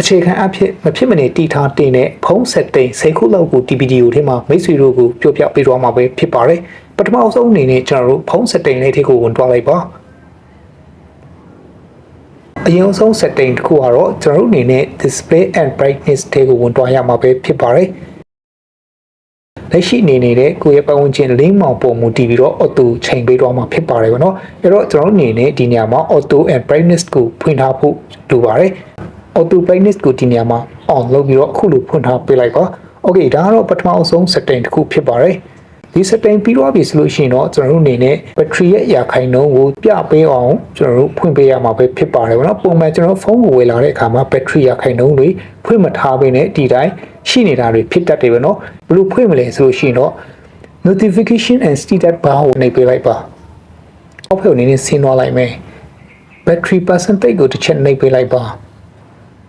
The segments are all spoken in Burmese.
အခြေခံအဖြစ်မဖြစ်မနေတီထားတင်တဲ့ဖုံးဆက်တိန်၁၀ခုလောက်ကို DVD ကိုထဲမှာမိတ်ဆွေတို့ကိုပြောပြပေးသွားမှာပဲဖြစ်ပါတယ်ပထမအဆုံးအနေနဲ့ကျွန်တော်တို့ဖုံးဆက်တိန်လေးတွေကိုဝင်သွားလိုက်ပါအရင်ဆုံး setting တစ်ခုကတော့ကျွန်တော်တို့အနေနဲ့ display and brightness တွေကိုဝင်သွားရမှာပဲဖြစ်ပါတယ်လက်ရှိအနေနေတဲ့ကိုယ့်ရဲ့ပတ်ဝန်းကျင်လင်းမောင်ပုံမူတည်ပြီးတော့ auto ချိန်ပေးသွားမှာဖြစ်ပါတယ်ဗောနော်အဲ့တော့ကျွန်တော်တို့အနေနဲ့ဒီနေရာမှာ auto and brightness ကိုဖွင့်ထားဖို့လိုပါတယ် auto brightness ကိုဒီနေရာမှာ on လုပ်ပြီးတော့အခုလိုဖွင့်ထားပေးလိုက်ပါ okay ဒါကတော့ပထမအဆုံး setting တစ်ခုဖြစ်ပါတယ်ဒီ setting ပြီးတော့ပြီဆိုလို့ရှိရင်တော့ကျွန်တော်တို့အနေနဲ့ battery ရဲ့အရာခိုင်နှုန်းကိုပြပေးအောင်ကျွန်တော်တို့ဖွင့်ပေးရမှာပဲဖြစ်ပါတယ်ဗောနော်ပုံမှန်ကျွန်တော်ဖုန်းကိုဝယ်လာတဲ့အခါမှာ battery ရာခိုင်နှုန်းတွေဖွင့်မထားဘဲနဲ့ဒီတိုင်းရှိနေတာတွေဖြစ်တတ်တယ်ဗောနော်ဘယ်လိုဖွင့်မလဲဆိုလို့ရှိရင်တော့ notification and status bar ကိုနှိပ်ပေးလိုက်ပါအောက်ဖက်အနေနဲ့ဆင်းသွားလိုက်မယ် battery percentage ကိုတစ်ချက်နှိပ်ပေးလိုက်ပါ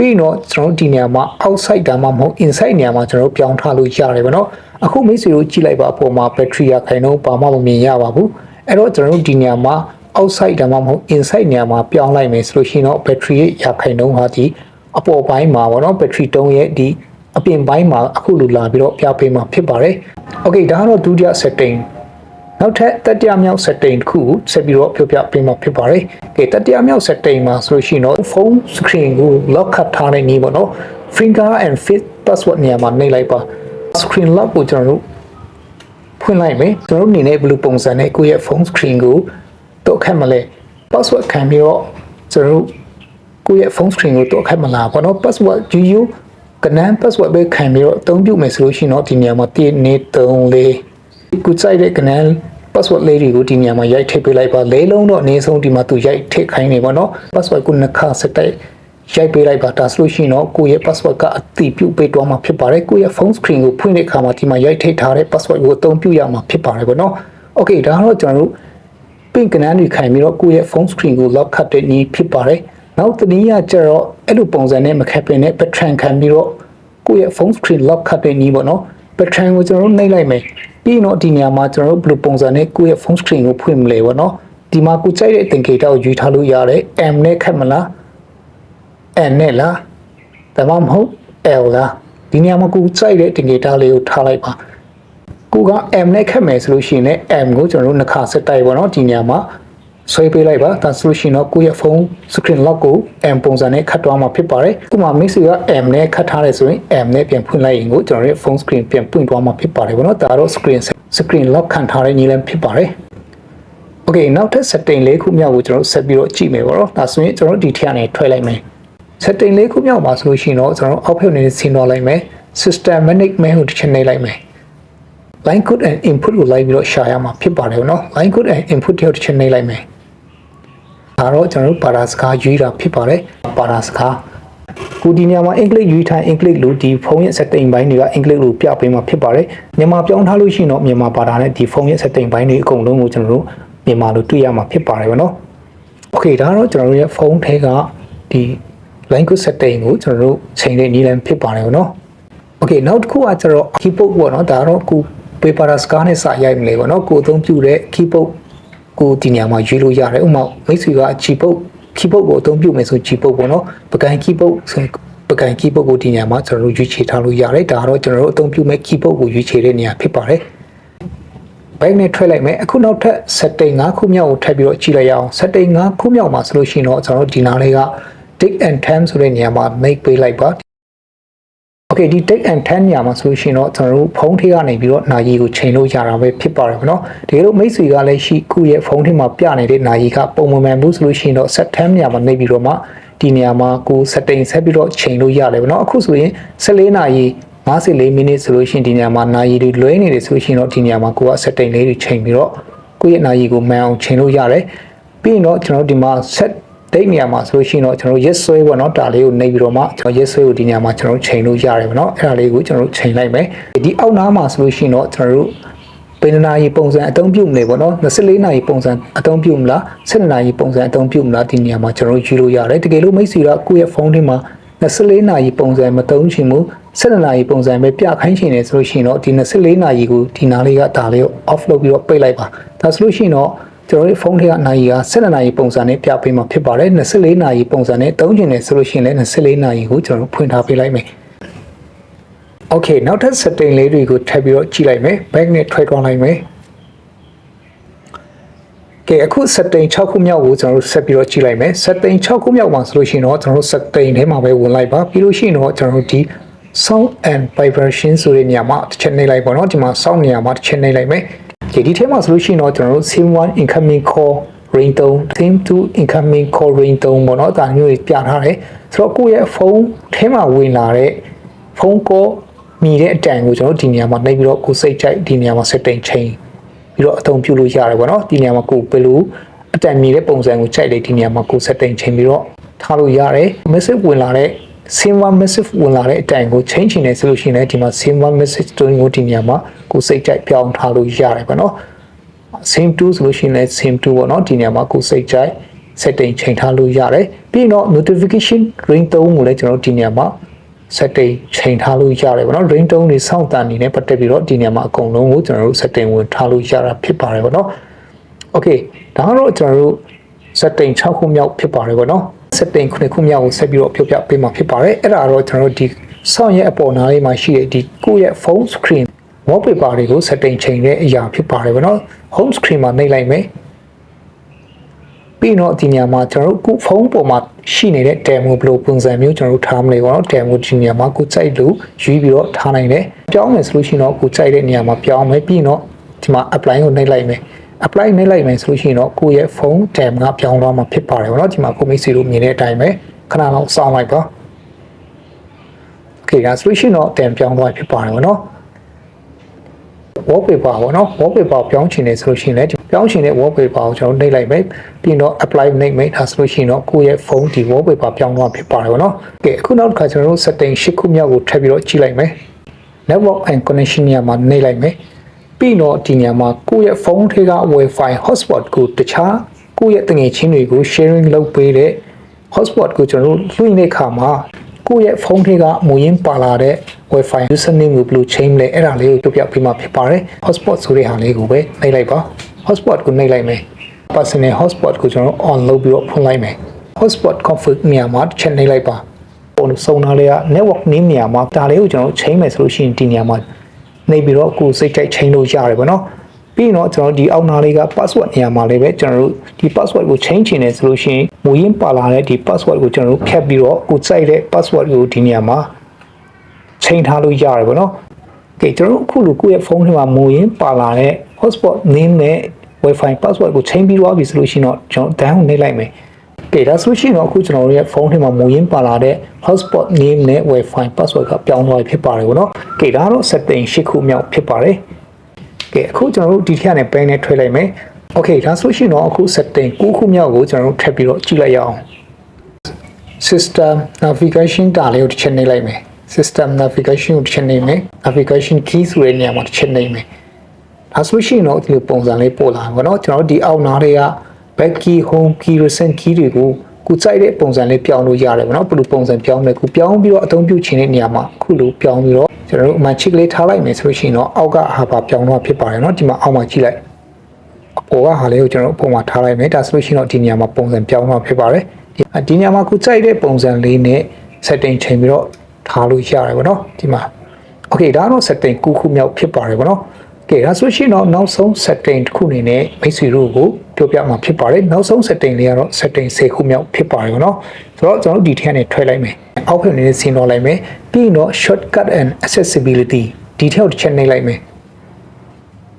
ပြီးတော့ကျွန်တော်တို့ဒီနေရာမှာ outside ဒါမှမဟုတ် inside နေရာမှာကျွန်တော်တို့ပြောင်းထားလို့ရတယ်ဗောနော်အခုမိတ်ဆွေတို့ကြည့်လိုက်ပါအပေါ်မှာ battery ရခိုင်နှုန်းဘာမှမမြင်ရပါဘူးအဲ့တော့ကျွန်တော်တို့ဒီနေရာမှာ outside ဒါမှမဟုတ် inside နေရာမှာပြောင်းလိုက်မယ်ဆိုလို့ရှိရင်တော့ battery ရဲ့ရခိုင်နှုန်းဟာဒီအပေါ်ပိုင်းမှာဗောနော် battery တုံးရဲ့ဒီအပြင်ပိုင်းမှာအခုလိုလာပြီးတော့ပြပေးမှာဖြစ်ပါတယ် okay ဒါကတော့ဒုတိယ setting နောက်ထပ်တတိယမြောက် setting တစ်ခုကိုဆက်ပြီးတော့ပြောပြပေးမှာဖြစ်ပါတယ်။ကဲတတိယမြောက် setting မှာဆိုလို့ရှိရင်တော့ phone screen ကို lock ခတ်ထားတဲ့နည်းပေါ့နော်။ finger and face password နေရာမှာနှိပ်လိုက်ပါ screen lock ကိုကျွန်တော်တို့ဖွင့်လိုက်မယ်။ကျွန်တော်တို့အနေနဲ့ဘယ်လိုပုံစံနဲ့ကိုယ့်ရဲ့ phone screen ကိုတော့ခတ်မလဲ password ခံပြီးတော့ကျွန်တော်တို့ကိုယ့်ရဲ့ phone screen ကိုတော့ခတ်မလားပေါ့နော် password ယူယူကနန်း password ပဲခံပြီးတော့အသုံးပြုမယ်ဆိုလို့ရှိရင်တော့ဒီနေရာမှာ1 2 3 4ကိုစိုက်တဲ့ကနန်း password လေးတွေကိုဒီနေရာမှာရိုက်ထည့်ပေးလိုက်ပါလေးလုံးတော့အနည်းဆုံးဒီမှာသူရိုက်ထည့်ခိုင်းနေပါတော့ password ကိုနှစ်ခါစက်တိုက်ရိုက်ပေးလိုက်ပါဒါဆိုလို့ရှိရင်တော့ကိုယ့်ရဲ့ password ကအတိပြုတ်ပေးသွားမှာဖြစ်ပါတယ်ကိုယ့်ရဲ့ phone screen ကိုဖွင့်တဲ့အခါမှာဒီမှာရိုက်ထည့်ထားတဲ့ password ကိုအသုံးပြုရမှာဖြစ်ပါတယ်ပေါ့နော် okay ဒါကတော့ကျွန်တော်တို့ပင့်ကနန်းတွေခိုင်ပြီးတော့ကိုယ့်ရဲ့ phone screen ကို lock ခတ်တဲ့နည်းဖြစ်ပါတယ်နောက်တနည်းကကျတော့အဲ့လိုပုံစံနဲ့မခက်ပင်နဲ့ pattern ခံပြီးတော့ကိုယ့်ရဲ့ phone screen lock ခတ်တဲ့နည်းပေါ့နော် pattern ကိုကျွန်တော်တို့နှိပ်လိုက်မယ် ပြီးတော့ဒီနေရာမှာကျွန်တော်တို့ဘယ်လိုပုံစံနဲ့ကိုယ့်ရဲ့ phone screen ကိုဖွင့်မလဲပေါ့နော်ဒီမှာကိုကြိုက်တဲ့သင်္ကေတကိုယူထားလို့ရတယ် M နဲ့ခတ်မလား N နဲ့လားဒါမှမဟုတ် L လားဒီနေရာမှာကိုကြိုက်တဲ့သင်္ကေတလေးကိုထားလိုက်ပါကိုက M နဲ့ခက်မယ်ဆိုလို့ရှိရင်လည်း M ကိုကျွန်တော်တို့နှစ်ခါဆက်တိုက်ပါတော့ဒီနေရာမှာ ဆွဲပေးလိုက်ပါဒါဆိုလို့ရှိရင်တော့ကိုယ့်ရဲ့ဖုန်း screen lock ကို M ပုံစံနဲ့ခတ်သွားမှာဖြစ်ပါတယ်ခုမှ mix က M နဲ့ခတ်ထားတယ်ဆိုရင် M နဲ့ပြန်ဖွင့်လိုက်ရင်ကိုကျွန်တော်ရဲ့ phone screen ပြန်ပွင့်သွားမှာဖြစ်ပါတယ်ဗောနော်ဒါတော့ screen screen lock ခံထားတဲ့နည်းလမ်းဖြစ်ပါတယ် Okay နောက်ထပ် setting လေးခုမြောက်ကိုကျွန်တော်ဆက်ပြီးတော့ကြည့်မယ်ဗောနော်ဒါဆိုရင်ကျွန်တော်ဒီထက်ကနေထွက်လိုက်မယ် setting လေးခုမြောက်ပါဆိုလို့ရှိရင်တော့ကျွန်တော်အောက်ဖက်နေဆင်းသွားလိုက်မယ် system management ကိုတစ်ချက်နှိပ်လိုက်မယ် line code and input ကိုလိုက်ပြီးတော့ရှာရမှာဖြစ်ပါတယ်ဗောနော် line code and input တွေကိုတစ်ချက်နှိပ်လိုက်မယ် ဒါတော့ကျွန်တော်တို့ပါရာစကားရွေးတာဖြစ်ပါတယ်ပါရာစကားကိုဒီနေရာမှာအင်္ဂလိပ်ရွေးထားအင်္ဂလိပ်လို့ဒီဖုန်းရဲ့ setting ဘိုင်းတွေကအင်္ဂလိပ်လို့ပြပေးမှာဖြစ်ပါတယ်မြန်မာပြောင်းထားလို့ရှိရင်တော့မြန်မာဘာသာနဲ့ဒီဖုန်းရဲ့ setting ဘိုင်းတွေအကုန်လုံးကိုကျွန်တော်တို့မြန်မာလိုတွေ့ရမှာဖြစ်ပါတယ်ဗောနော် Okay ဒါကတော့ကျွန်တော်တို့ရဲ့ဖုန်းထဲကဒီ line code setting ကိုကျွန်တော်တို့ချိန်တဲ့နည်းလမ်းဖြစ်ပါတယ်ဗောနော် Okay နောက်တစ်ခုကကျတော့ keyboard ပေါ့နော်ဒါတော့ကို paper စကားနဲ့စာရိုက်မလဲပေါ့နော်ကိုအသုံးပြုတဲ့ keyboard ကိုဒီနေရာမှာရွေးလို့ရတယ်ဥပမာမိတ်ဆွေက keyboard keyboard ကိုအသုံးပြုမယ်ဆို keyboard ပေါ့နော်ပကံ keyboard ဆိုပကံ keyboard ကိုဒီနေရာမှာကျွန်တော်တို့ရွေးချယ်ထားလို့ရတယ်ဒါကတော့ကျွန်တော်တို့အသုံးပြုမဲ့ keyboard ကိုရွေးချယ်တဲ့နေရာဖြစ်ပါတယ်ဘိုက်နဲ့ထွက်လိုက်မယ်အခုနောက်ထပ် setting 5ခုမြောက်ကိုထပ်ပြီးတော့ကြည့်လိုက်ရအောင် setting 5ခုမြောက်မှာဆိုလို့ရှိရင်တော့ကျွန်တော်တို့ဒီနားလေးက date and time ဆိုတဲ့နေရာမှာ make ပေးလိုက်ပါ Okay ဒီ date and time နေရာမှာဆိုလို့ရှိရင်တော့ကျွန်တော်တို့ဖုန်းထဲကနေပြီးတော့နာရီကိုချိန်လို့ရတာပဲဖြစ်ပါတယ်ဗောနော်တကယ်လို့မိတ်ဆွေကလည်းရှိခုရဲ့ဖုန်းထဲမှာပြနေတဲ့နာရီကပုံမှန်မှန်ဘူးဆိုလို့ရှိရင်တော့ set time နေရာမှာနေပြီးတော့မှဒီနေရာမှာကို setting ဆက်ပြီးတော့ချိန်လို့ရတယ်ဗောနော်အခုဆိုရင်14နာရီ54မိနစ်ဆိုလို့ရှိရင်ဒီနေရာမှာနာရီတွေလွဲနေတယ်ဆိုလို့ရှိရင်တော့ဒီနေရာမှာကိုက setting လေးတွေချိန်ပြီးတော့ကိုယ့်ရဲ့နာရီကိုမှန်အောင်ချိန်လို့ရတယ်ပြီးရင်တော့ကျွန်တော်တို့ဒီမှာ set ဒိတ်နေရာမှာဆိုလို့ရှိရင်တော့ကျွန်တော်တို့ရက်ဆွဲပေါ့နော်ဒါလေးကိုနှိပ်ပြီးတော့မှကျွန်တော်ရက်ဆွဲကိုဒီနေရာမှာကျွန်တော်တို့ချိန်လို့ရတယ်ပေါ့နော်အဲ့ဒါလေးကိုကျွန်တော်တို့ချိန်လိုက်မယ်ဒီအောက်နားမှာဆိုလို့ရှိရင်တော့ကျွန်တော်တို့ဘယ်နှစ်နာရီပုံစံအသုံးပြုမလဲပေါ့နော်24နာရီပုံစံအသုံးပြုမလား7နာရီပုံစံအသုံးပြုမလားဒီနေရာမှာကျွန်တော်တို့ယူလို့ရတယ်တကယ်လို့မိတ်ဆွေကကိုယ့်ရဲ့ဖုန်းထဲမှာ24နာရီပုံစံမသုံးချင်ဘူး7နာရီပုံစံပဲပြခိုင်းချင်တယ်ဆိုလို့ရှိရင်တော့ဒီ24နာရီကိုဒီနားလေးကဒါလေးကို off လုပ်ပြီးတော့ပိတ်လိုက်ပါဒါဆိုလို့ရှိရင်တော့ ကျွန်တော်တို့ဖုန်းထဲကနာရီက12နာရီပုံစံနဲ့ပြပေးမှာဖြစ်ပါတယ်24နာရီပုံစံနဲ့သုံးချင်တယ်ဆိုလို့ရှိရင်လည်း24နာရီကိုကျွန်တော်တို့ဖွင့်ထားပေးလိုက်မယ် Okay နောက်ထပ် setting လေးတွေကိုထပ်ပြီးတော့ကြည့်လိုက်မယ် back နဲ့ထွက်သွားလိုက်မယ်ကဲအခု setting 6ခုမြောက်ကိုကျွန်တော်တို့ဆက်ပြီးတော့ကြည့်လိုက်မယ် setting 6ခုမြောက်မှာဆိုလို့ရှိရင်တော့ကျွန်တော်တို့ setting ထဲမှာပဲဝင်လိုက်ပါပြီးလို့ရှိရင်တော့ကျွန်တော်တို့ဒီ sound and vibration ဆိုတဲ့နေရာမှာတစ်ချက်နှိပ်လိုက်ပါတော့ဒီမှာ sound နေရာမှာတစ်ချက်နှိပ်လိုက်မယ် ဒီဒီထဲမှာဆိုလို့ရှိရင်တော့ကျွန်တော်တို့ sim 1 incoming call ringtone sim 2 incoming call ringtone ပေါ့နော်ဒါမျိုးတွေပြထားတယ်ဆိုတော့ကိုယ့်ရဲ့ဖုန်းထဲမှာဝင်လာတဲ့ဖုန်း call မြည်တဲ့အတန်ကိုကျွန်တော်တို့ဒီနေရာမှာနှိပ်ပြီးတော့ကိုယ်စိတ်ကြိုက်ဒီနေရာမှာ setting change ပြီးတော့အသုံးပြုလို့ရတယ်ပေါ့နော်ဒီနေရာမှာကိုယ်ဘယ်လိုအတန်မြည်တဲ့ပုံစံကိုကြိုက်လေဒီနေရာမှာကိုယ် setting change ပြီးတော့ထားလို့ရတယ် message ဝင်လာတဲ့ sim 1 message ဝင်လာတဲ့အတိုင်ကို change ချင်တယ်ဆိုလို့ရှိရင်လည်းဒီမှာ sim 1 message tone ကိုဒီနေရာမှာကိုယ်စိတ်ကြိုက်ပြောင်းထားလို့ရတယ်ပေါ့နော် sim 2ဆိုလို့ရှိရင်လည်း sim 2ပေါ့နော်ဒီနေရာမှာကိုယ်စိတ်ကြိုက် setting ချိန်ထားလို့ရတယ်ပြီးတော့ notification ringtone ကိုလည်းကျွန်တော်ဒီနေရာမှာ setting ချိန်ထားလို့ရတယ်ပေါ့နော် ringtone တွေစောင့်တန်နေနဲ့ပတ်သက်ပြီးတော့ဒီနေရာမှာအကုန်လုံးကိုကျွန်တော်တို့ setting ဝင်ထားလို့ရတာဖြစ်ပါတယ်ပေါ့နော် okay ဒါကတော့ကျွန်တော်တို့ setting 6ခုမြောက်ဖြစ်ပါတယ်ပေါ့နော် setting ခုနှစ်ခုမြောက်ကိုဆက်ပြီးတော့ပြောပြပေးမှာဖြစ်ပါတယ်အဲ့ဒါတော့ကျွန်တော်တို့ဒီစောင့်ရဲ့အပေါ်နားလေးမှာရှိတဲ့ဒီကိုယ့်ရဲ့ phone screen wallpaper တွေကို setting ချိန်တဲ့အရာဖြစ်ပါတယ်ပေါ့နော် home screen မှာနှိပ်လိုက်မယ်ပြီးတော့ဒီညမှာကျွန်တော်တို့ခုဖုန်းပေါ်မှာရှိနေတဲ့ demo ဘယ်လိုပုံစံမျိုးကျွန်တော်တို့ထားမလဲပေါ့နော် demo ဒီညမှာကိုစိုက်လို့ယူပြီးတော့ထားနိုင်တယ်ပြောင်းမယ်ဆိုလို့ရှိရင်တော့ကိုစိုက်တဲ့နေရာမှာပြောင်းမယ်ပြီးတော့ဒီမှာ apply ကိုနှိပ်လိုက်မယ် apply နှိပ်လိုက်မယ်ဆိုလို့ရှိရင်တော့ကိုယ့်ရဲ့ဖုန်း demo ကပြောင်းသွားမှာဖြစ်ပါတယ်ပေါ့နော်ဒီမှာကိုမိတ်ဆွေတို့မြင်တဲ့အတိုင်းပဲခဏလောက်စောင့်လိုက်ပါ okay ဒါဆိုလို့ရှိရင်တော့ demo ပြောင်းသွားဖြစ်ပါတယ်ပေါ့နော် wallpaper ပေါ့နော် wallpaper ပြောင်းချင်တယ်ဆိုလို့ရှိရင်လည်းပြောင်းချင်တဲ့ wallpaper ကိုကျွန်တော်နှိပ်လိုက်မယ်ပြီးတော့ apply နှိပ်မယ်ဒါဆိုလို့ရှိရင်တော့ကိုယ့်ရဲ့ဖုန်းဒီ wallpaper ပြောင်းသွားဖြစ်ပါတယ်ပေါ့နော်ကဲအခုနောက်တစ်ခါကျွန်တော်တို့ setting ၈ခုမြောက်ကိုထပ်ပြီးတော့ကြည့်လိုက်မယ် network and connection နေရာမှာနှိပ်လိုက်မယ် ပြီးတော့ဒီနေရာမှာကိုယ့်ရဲ့ဖုန်းထဲက wifi hotspot ကိုတခြားကိုယ့်ရဲ့တငယ်ချင်းတွေကို sharing လုပ်ပေးတဲ့ hotspot ကိုကျွန်တော်တို့လွှင့်တဲ့အခါမှာကိုယ့်ရဲ့ဖုန်းထဲကမူရင်းပါလာတဲ့ Wi-Fi username ကိုဘယ်လို change လဲအဲ့ဒါလေးကိုပြပြပေးမှာဖြစ်ပါတယ် hotspot ဆိုတဲ့ဟာလေးကိုပဲနှိပ်လိုက်ပါ hotspot ကိုနှိပ်လိုက်မယ် personal hotspot ကိုကျွန်တော် on လုပ်ပြီးတော့ဖွင့်လိုက်မယ် hotspot config နေရာမှာတစ်ချက်နှိပ်လိုက်ပါပုံစုံနာလေးက network name နေရာမှာဒါလေးကိုကျွန်တော် change မယ်ဆိုလို့ရှိရင်ဒီနေရာမှာ နှိပ်ပြီးတော့ကိုယ်စိတ်ကြိုက် change လို့ရတယ်ပေါ့နော်ပြီးတော့ကျွန်တော်ဒီအောက်နာလေးက password နေရာမှာလည်းပဲကျွန်တော်တို့ဒီ password ကို change ချင်တယ်ဆိုလို့ရှိရင်မူရင်းပါလာတဲ့ဒီ password ကိုကျွန်တော်တို့ဖြတ်ပြီးတော့ကိုယ်စိုက်တဲ့ password ကိုဒီနေရာမှာချိန်ထားလို့ရတယ်ပေါ့နော်။ကဲကျွန်တော်တို့အခုလိုကိုယ့်ရဲ့ဖုန်းထဲမှာမူရင်းပါလာတဲ့ hotspot name နဲ့ wifi password ကိုချိန်ပြီးသွားပြီဆိုလို့ရှိရင်တော့ကျွန်တော် down နှိပ်လိုက်မယ်။ ကဲဒါဆိုရှင်တော့အခုကျွန်တော်တို့ရဲ့ဖုန်းထဲမှာမူရင်းပါလာတဲ့ hotspot name နဲ့ wifi password ကပြောင်းသွားပြီဖြစ်ပါတယ်ပေါ့နော်။ကဲဒါကတော့ setting ၈ခုမြောက်ဖြစ်ပါတယ်။ကဲအခုကျွန်တော်တို့ဒီထက်နဲ့ pen နဲ့ထွေးလိုက်မယ်။ Okay ဒါဆိုရှင်တော့အခု setting 9ခုမြောက်ကိုကျွန်တော်တို့ထပ်ပြီးတော့ကြည့်လိုက်ရအောင်။ system navigation တာလေးကိုတစ်ချက်နှိပ်လိုက်မယ် system navigation ကိုတစ်ချက်နှိပ်မယ် navigation key ဆိုတဲ့နေရာမှာတစ်ချက်နှိပ်မယ်ဒါဆိုရှင်တော့ဒီလိုပုံစံလေးပို့လာမှာเนาะကျွန်တော်တို့ဒီအောက်နားတွေက back key home key recent key တွေကိုကိုစိုက်တဲ့ပုံစံလေးပြောင်းလို့ရတယ်ဗောနော်ဘယ်လိုပုံစံပြောင်းလဲကိုပြောင်းပြီးတော့အသုံးပြုခြင်းတဲ့နေရာမှာအခုလိုပြောင်းပြီးတော့ကျွန်တော်တို့အမှန်ချစ်ကလေးထားလိုက်မယ်ဆိုလို့ရှိရင်တော့အောက်ကဟာပါပြောင်းတော့ဖြစ်ပါတယ်เนาะဒီမှာအောက်မှာကြည့်လိုက်အပေါ်ကဟာလေးကိုကျွန်တော်တို့အပေါ်မှာထားလိုက်မယ်ဒါဆိုလို့ရှိရင်တော့ဒီနေရာမှာပုံစံပြောင်းတော့ဖြစ်ပါတယ်ဒီနေရာမှာကိုစိုက်တဲ့ပုံစံလေးနဲ့ setting ချိန်ပြီးတော့ထားလို့ရတယ်ဗောနော်ဒီမှာ okay ဒါတော့ setting 9ခုမြောက်ဖြစ်ပါတယ်ဗောနော်ကဲဒါဆိုရှင်တော့နောက်ဆုံး setting တစ်ခုအနေနဲ့မိတ်ဆွေတို့ကို ပြောပြမှာဖြစ်ပါတယ်နောက်ဆုံး setting လေးကတော့ setting 10ခုမြောက်ဖြစ်ပါတယ်ဗောနော်ဆိုတော့ကျွန်တော်တို့ဒီထက်ကနေထွဲလိုက်မယ်အောက်ဖက်နေဆင်းတော့လိုက်မယ်ပြီးရင်တော့ shortcut and accessibility ဒီထက်တစ်ချက်နှိပ်လိုက်မယ်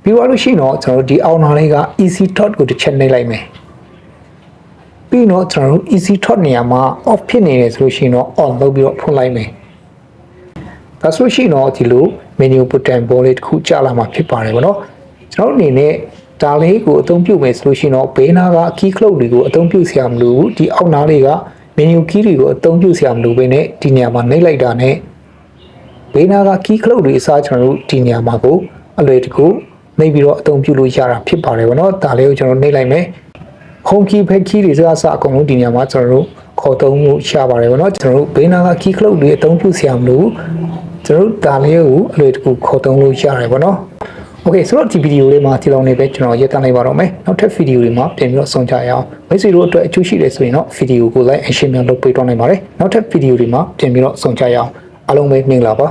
ပြီးတော့လို့ရှိရင်တော့ကျွန်တော်တို့ဒီအောက်နာလေးက easy thought ကိုတစ်ချက်နှိပ်လိုက်မယ်ပြီးတော့ကျွန်တော်တို့ easy thought နေရာမှာ off ဖြစ်နေတယ်ဆိုလို့ရှိရင်တော့ on လုပ်ပြီးတော့ဖွင့်လိုက်မယ်ဒါဆိုလို့ရှိရင်တော့ဒီလို menu button ပေါ်လေးတစ်ခုကြာလာမှာဖြစ်ပါတယ်ဗောနော်ကျွန်တော်တို့အနေနဲ့ ဒါလေးကိုအသုံးပြုမယ်ဆိုလို့ရှိရင်တော့ဘေးနာက key cloud တွေကိုအသုံးပြုစရာမလိုဘူးဒီအောက်နားလေးက menu key တွေကိုအသုံးပြုစရာမလိုဘဲနဲ့ဒီနေရာမှာနှိပ်လိုက်တာနဲ့ဘေးနာက key cloud တွေအစားကျွန်တော်တို့ဒီနေရာမှာကိုအလွယ်တကူနှိပ်ပြီးတော့အသုံးပြုလို့ရတာဖြစ်ပါတယ်ဗောနော်ဒါလေးကိုကျွန်တော်နှိပ်လိုက်မယ် home key back key တွေစကားစအကုန်လုံးဒီနေရာမှာကျွန်တော်တို့ခေါ်သုံးမှုရှားပါတယ်ဗောနော်ကျွန်တော်တို့ဘေးနာက key cloud တွေအသုံးပြုစရာမလိုဘူးကျွန်တော်တို့ဒါလေးကိုအလွယ်တကူခေါ်သုံးလို့ရတယ်ဗောနော် Okay ဆိုတော့ဒီဗီဒီယိုလေးမှာဒီလောက်နေပဲကျွန်တော်ရပ်တန့်လိုက်ပါတော့မယ်နောက်ထပ်ဗီဒီယိုတွေမှာပြန်ပြီးတော့ဆုံကြရအောင်မိတ်ဆွေတို့အတွက်အကျိုးရှိတယ်ဆိုရင်တော့ဗီဒီယိုကို like and share များလုပ်ပေးတော့နိုင်ပါတယ်နောက်ထပ်ဗီဒီယိုတွေမှာပြန်ပြီးတော့ဆုံကြရအောင်အားလုံးပဲမင်္ဂလာပါ